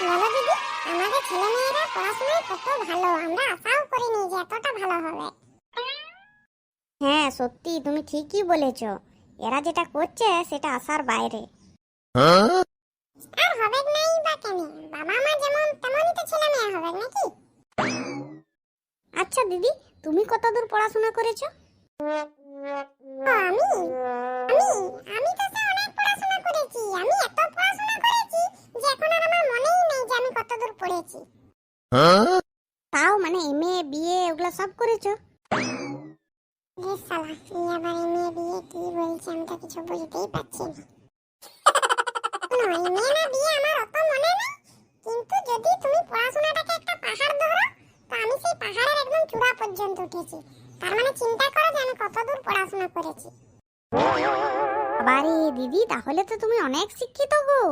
বলো দিদি আমাদের ছেলেমেয়েরা পড়াশোনায় কত ভালো। আমরা আশাও করিনি যে এতটা ভালো হবে। হ্যাঁ সত্যি তুমি ঠিকই বলেছ। এরা যেটা করছে সেটা আসার বাইরে। আর হবে নাই বা কেন? বাবা মা যেমন তেমনই তো ছেলে মেয়ে হবে নাকি? আচ্ছা দিদি তুমি কতদূর পড়াশোনা করেছ? আমি? কতদূর পড়েছি তাও মানে এমএ বিএ ওগুলো সব করেছ? রে শালা এই আবার এমএ বিয়ে কি বলছে? আমি তো কিছু বুঝতেই পারছি না। এমএ না বিয়ে আমার অত মনে নেই। কিন্তু যদি তুমি পড়াশোনাটাকে একটা পাহাড় ধরো তো আমি সেই পাহাড়ের একদম চূড়া পর্যন্ত উঠেছি। তার মানে চিন্তা করো যে আমি কতদূর পড়াশোনা করেছি। দিদি তাহলে তো তুমি অনেক শিক্ষিত গো।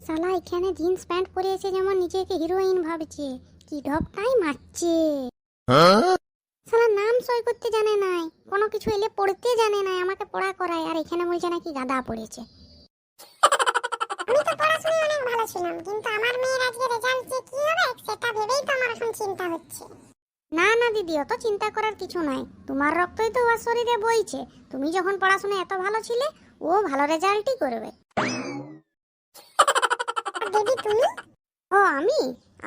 শালা, এখানে জিন্স প্যান্ট পরে এসে যেমন নিজেকে হিরোইন ভাবছে, কি ঢপটাই মারছে। শালা, নাম সই করতে জানে নাই, কোনো কিছু এলে পড়তে জানে নাই, আমাকে পড়া করায়, আর এখানে বলছে নাকি গাদা পড়েছে। আমি তো পড়াশোনায় অনেক ভালো ছিলাম, কিন্তু আমার মেয়ের আজকে রেজাল্ট যে কি হবে, সেটা ভেবেই তো আমার এখন চিন্তা হচ্ছে। না না, দিদি, অত চিন্তা করার কিছু নাই। তোমার রক্তই তো ওর শরীরে বইছে। তুমি যখন পড়াশোনায় এত ভালো ছিলে, ও ভালো রেজাল্টই করবে। আমি?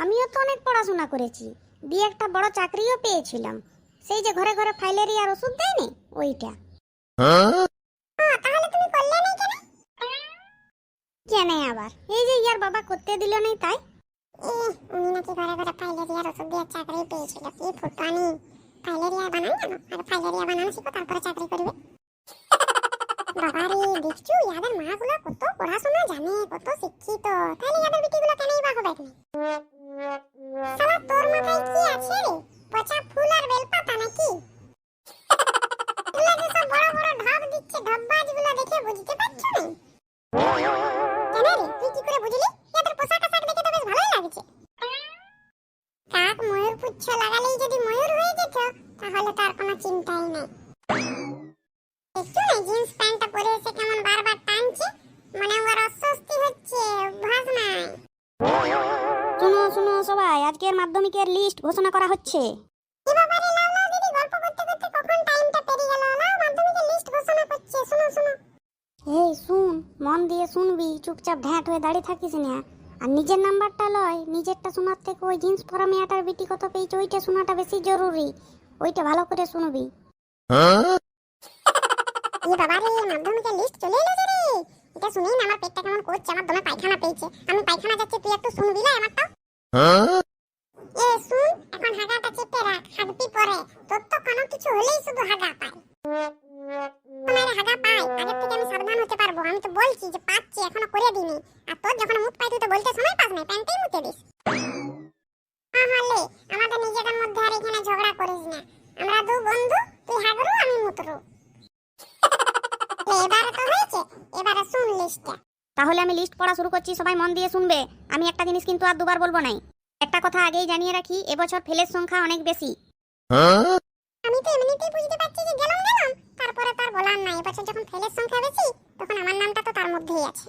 আমিও তো অনেক পড়াশোনা করেছি। দিয়ে একটা বড় চাকরিও পেয়েছিলাম। সেই যে ঘরে ঘরে ফাইলেরি আর ওষুধ দেয়নি ওইটা। তাহলে তুমি করলে না কেন? জানে আবার? এই যে ইয়ার বাবা করতে দিল নাই তাই? উনি নাকি ঘরে ঘরে ফাইলেরিয়ার ওষুধ দিয়ে চাকরি পেয়েছিল কি ফুটানি ফাইলেরিয়া জানো আর ফাইলেরিয়া বানানো শিখো তারপরে চাকরি করবে। বাবারে, দেখছ? ইয়াদের মাগুলো কত পড়াশোনা জানে, কত শিক্ষিত। তাহলে ইয়াদের বিটিগুলো কেনই বা হবে শালা, তোর মাথায় কি আছে রে? পচা ফুল আর বেলপাতা নাকি? এগুলো সব বড় বড় ঢপ দিচ্ছে, ঢপবাজগুলো দেখে বুঝতে পারছ না? কেন রে? তুই কি করে বুঝলি? ইয়াদের পোশাক আশাক দেখে তো বেশ ভালোই লাগছে। কাক ময়ূর পুচ্ছ লাগালেই যদি ময়ূর হয়ে যেত, তাহলে তার কোনো চিন্তাই নেই। জিন্স প্যান্টটা পরে এসে কেমন বারবার টানছে? মানে ওর অস্বস্তি হচ্ছে অভ্যাস নাই শুনো শুনো সবাই আজকের মাধ্যমিকের লিস্ট ঘোষণা করা হচ্ছে। কি ব্যাপারে লাউ লাউ দিদি গল্প করতে করতে কখন টাইমটা পেরিয়ে গেল? লাউ মাধ্যমিকের লিস্ট ঘোষণা করছে শুনো শুনো। এই শুন মন দিয়ে শুনবি চুপচাপ ঢ্যাঁট হয়ে দাঁড়িয়ে থাকিস না। আর নিজের নাম্বারটা লয় নিজেরটা শোনার থেকে ওই জিন্স পরা মেয়েটার বিটি কত পেয়েছে ওইটা শোনাটা বেশি জরুরি। ওইটা ভালো করে শুনবি এই বাবারে মাধ্যমিকের লিস্ট চলে এলো যে রে এটা শুনেই না আমার পেটটা কেমন করছে আমার দমে পায়খানা পেয়েছে। আমি পায়খানা যাচ্ছে তুই একটু শুনবি না আমারটা এ শুন এখন হাগাটা চেপে রাখ হাগবি পরে। তোর তো কোনো কিছু হলেই শুধু হাগা পায়। তোমার হাগা পায় আগের থেকে আমি সাবধান হতে পারব। আমি তো বলছি যে পাচ্ছি এখনও করে দিনি আর তোর যখন মুখ পাই তুই তো বলতে সময় পাস না প্যান্টেই মুতে দিস। তাহলে আমাদের নিজেদের মধ্যে আর এখানে ঝগড়া করিস না। আমরা দু বন্ধু তুই হাগরু আমি মুতরু। এবারে তো হয়েছে এবারে শুন লিস্টটা তাহলে আমি লিস্ট পড়া শুরু করছি সবাই মন দিয়ে শুনবে। আমি একটা জিনিস কিন্তু আর দুবার বলব নাই। একটা কথা আগেই জানিয়ে রাখি এবছর ফেলের সংখ্যা অনেক বেশি। আমি তো এমনিতেই বুঝতে পারছি যে গেলাম গেলাম তারপরে তার বলার নাই এবছর যখন ফেলের সংখ্যা বেশি তখন আমার নামটা তো তার মধ্যেই আছে।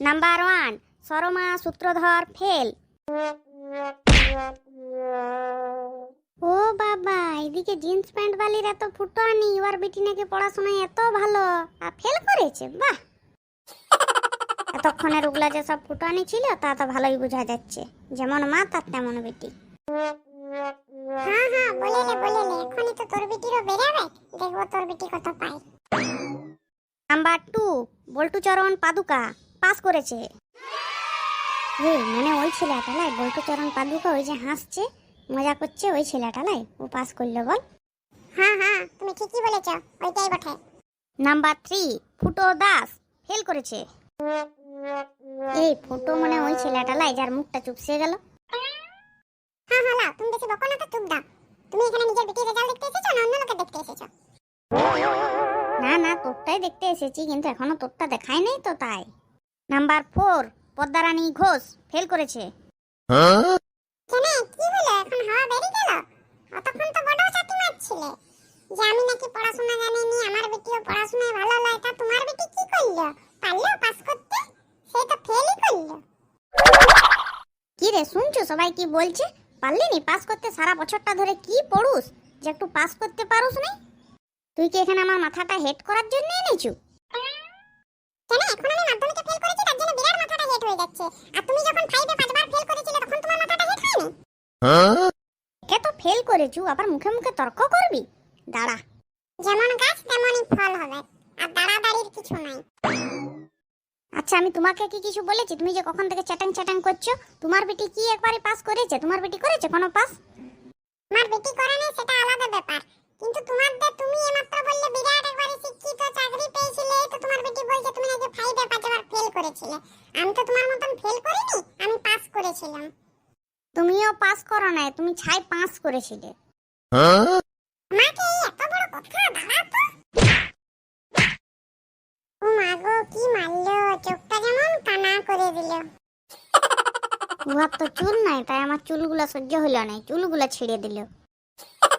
Number one Sarma Sutradhar fail এদিকে জিন্স প্যান্ট বালির এত ফুটো আনি ওর বেটি নাকি পড়াশোনায় এত ভালো। আর ফেল করেছে বাহ! এতক্ষণের ওগুলা যে সব ফুটো আনি ছিল তা তো ভালোই বোঝা যাচ্ছে। যেমন মা তার তেমন বেটি। হ্যাঁ হ্যাঁ বলে লে বলে লে এখনই তো তোর বিটিরও বেরাবে দেখব তোর বিটি কত পায়। নাম্বার টু বল্টু চরণ পাদুকা পাস করেছে। মানে ওই ছেলেটা লাই বল্টু চরণ পাদুকা ওই যে হাসছে। মজা করছে ওই ছেলেটা লাই ও পাস করল বল। হ্যাঁ হ্যাঁ তুমি ঠিকই বলেছ ওইটাই বটে। নাম্বার থ্রি ফুটো দাস ফেল করেছে। এই ফুটো মানে ওই ছেলেটা লাই যার মুখটা চুপসে গেল। হ্যাঁ হ্যাঁ লাও তুমি বেশি বকো না তো চুপ দাও। তুমি এখানে নিজের বিটির রেজাল্ট দেখতে এসেছ না অন্য লোকের দেখতে এসেছ? না না তোরটাই দেখতে এসেছি কিন্তু এখনও তোরটা দেখাই নাই তো তাই। Number four Padmarani Ghosh fail করেছে। কি ফেলই করল। রে শুনছো? সবাই কি বলছে? পারলি নি পাস করতে সারা বছরটা ধরে কি পড়ুস? যে একটু পাস করতে পারুস তুই কি এখানে আমার মাথাটা হেড করার জন্য এনেছু? কেন? এখন আমি মাধ্যমিকে ফেল করেছি, তার জন্য বিরাট মাথাটা হেট হয়ে যাচ্ছে। আর তুমি যখন ফাইভে পাঁচবার ফেল করেছিলে, তখন তোমার মাথাটা হেট হয়নি কে তো ফেল করেছু, আবার মুখে মুখে তর্ক করবি? দাঁড়া। যেমন গাছ, তেমনই ফল হবে। আর দাঁড়াদাঁড়ির কিছু নাই। আচ্ছা আমি তোমাকে কি কিছু বলেছি? তুমি যে কখন থেকে চ্যাটাং চ্যাটাং করছ তোমার বেটি কি একবারে পাস করেছে? তোমার বেটি করেছে কোনো পাস আমার বেটি করে নাই সেটা আলাদা ব্যাপার। কিন্তু তোমার দে তুমি এইমাত্র বললে বিরাট একবারে শিক্ষিত চাকরি পেয়েছিলে তো তোমার বেটি বলছে তুমি নাকি ফাইভে পাঁচবার ফেল করেছিলে। আমি তো তোমার মতন ফেল করিনি আমি পাস করেছিলাম। তুমিও পাস করো নাই তুমি ছাই পাস করেছিলে। আমাকে এই এত বড় কথা দাঁড়া তো? ও মা গো কি মারলো? চোখটা যেমন কানা করে দিল। উহার তো চুল নাই তাই আমার চুলগুলা সহ্য হইল না চুলগুলা ছিঁড়ে দিল।